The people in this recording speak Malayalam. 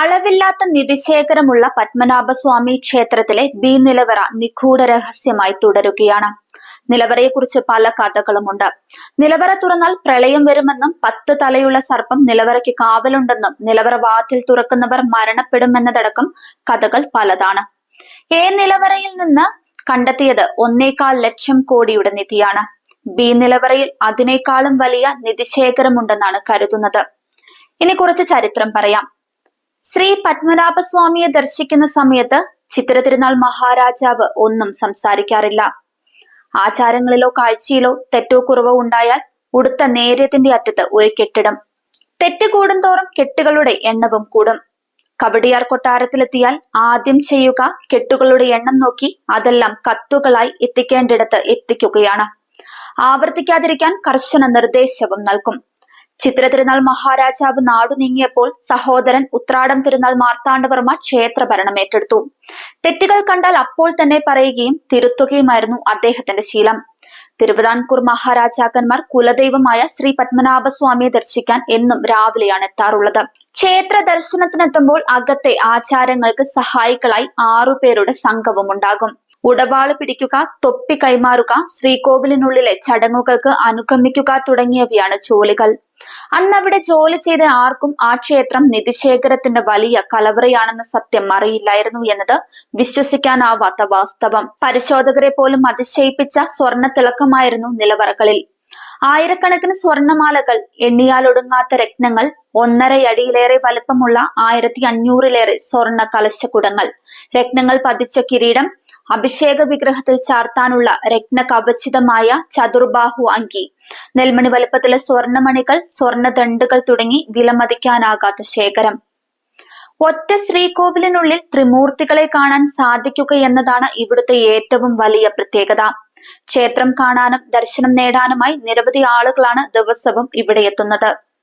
അളവില്ലാത്ത നിധിശേഖരമുള്ള പത്മനാഭസ്വാമി ക്ഷേത്രത്തിലെ ബി നിലവറ നിഗൂഢ രഹസ്യമായി തുടരുകയാണ്. നിലവറയെക്കുറിച്ച് പല കഥകളുമുണ്ട്. നിലവറ തുറന്നാൽ പ്രളയം വരുമെന്നും പത്ത് തലയുള്ള സർപ്പം നിലവറയ്ക്ക് കാവലുണ്ടെന്നും നിലവറ വാതിൽ തുറക്കുന്നവർ മരണപ്പെടുമെന്നതടക്കം കഥകൾ പലതാണ്. എ നിലവറയിൽ നിന്ന് കണ്ടെത്തിയത് ഒന്നേകാൽ ലക്ഷം കോടിയുടെ നിധിയാണ്. ബി നിലവറയിൽ അതിനേക്കാളും വലിയ നിധിശേഖരമുണ്ടെന്നാണ് കരുതുന്നത്. ഇനി കുറച്ച് ചരിത്രം പറയാം. ശ്രീ പത്മനാഭസ്വാമിയെ ദർശിക്കുന്ന സമയത്ത് ചിത്ര തിരുനാൾ മഹാരാജാവ് ഒന്നും സംസാരിക്കാറില്ല. ആചാരങ്ങളിലോ കാഴ്ചയിലോ തെറ്റോ കുറവോ ഉണ്ടായാൽ ഉടുത്ത നേര്യത്തിന്റെ അറ്റത്ത് ഒരു കെട്ടിടം. തെറ്റ് കൂടുന്തോറും കെട്ടുകളുടെ എണ്ണവും കൂടും. കബഡിയാർ കൊട്ടാരത്തിലെത്തിയാൽ ആദ്യം ചെയ്യുക കെട്ടുകളുടെ എണ്ണം നോക്കി അതെല്ലാം കത്തുകളായി എത്തിക്കേണ്ടിടത്ത് എത്തിക്കുകയാണ്. ആവർത്തിക്കാതിരിക്കാൻ കർശന നിർദ്ദേശവും നൽകും. ചിത്ര തിരുനാൾ മഹാരാജാവ് നാടു നീങ്ങിയപ്പോൾ സഹോദരൻ ഉത്രാടം തിരുനാൾ മാർത്താണ്ഡവർമ്മ ക്ഷേത്ര ഭരണം ഏറ്റെടുത്തു. തെറ്റുകൾ കണ്ടാൽ അപ്പോൾ തന്നെ പറയുകയും തിരുത്തുകയുമായിരുന്നു അദ്ദേഹത്തിന്റെ ശീലം. തിരുവിതാംകൂർ മഹാരാജാക്കന്മാർ കുലദൈവമായ ശ്രീ പത്മനാഭസ്വാമിയെ ദർശിക്കാൻ എന്നും രാവിലെയാണ് എത്താറുള്ളത്. ക്ഷേത്ര ദർശനത്തിനെത്തുമ്പോൾ അകത്തെ ആചാരങ്ങൾക്ക് സഹായികളായി ആറുപേരുടെ സംഘവും ഉണ്ടാകും ഉടവാൾ പിടിക്കുക തൊപ്പി കൈമാറുക ശ്രീകോവിലിനുള്ളിലെ ചടങ്ങുകൾക്ക് അനുഗമിക്കുക തുടങ്ങിയവയാണ് ജോലികൾ. അന്നവിടെ ജോലി ചെയ്ത ആർക്കും ആ ക്ഷേത്രം നിധിശേഖരത്തിന്റെ വലിയ കലവറയാണെന്ന സത്യം അറിയില്ലായിരുന്നു എന്നത് വിശ്വസിക്കാനാവാത്ത വാസ്തവം. പരിശോധകരെ പോലും അതിശയിപ്പിച്ച സ്വർണ തിളക്കമായിരുന്നു നിലവറകളിൽ. ആയിരക്കണക്കിന് സ്വർണമാലകൾ എണ്ണിയാലൊടുങ്ങാത്ത രത്നങ്ങൾ ഒന്നരയടിയിലേറെ വലുപ്പമുള്ള ആയിരത്തി അഞ്ഞൂറിലേറെ സ്വർണ കലശക്കുടങ്ങൾ രത്നങ്ങൾ പതിച്ച കിരീടം അഭിഷേക വിഗ്രഹത്തിൽ ചാർത്താനുള്ള രത്ന കവചിതമായ ചതുർബാഹു അങ്കി. നെൽമണി വലുപ്പത്തിലെ സ്വർണമണികൾ സ്വർണദണ്ഡുകൾ തുടങ്ങി വിലമതിക്കാനാകാത്ത ശേഖരം. ഒറ്റ ശ്രീകോവിലിനുള്ളിൽ ത്രിമൂർത്തികളെ കാണാൻ സാധിക്കുക എന്നതാണ് ഇവിടുത്തെ ഏറ്റവും വലിയ പ്രത്യേകത. ക്ഷേത്രം കാണാനും ദർശനം നേടാനുമായി നിരവധി ആളുകളാണ് ദിവസവും ഇവിടെ എത്തുന്നത്.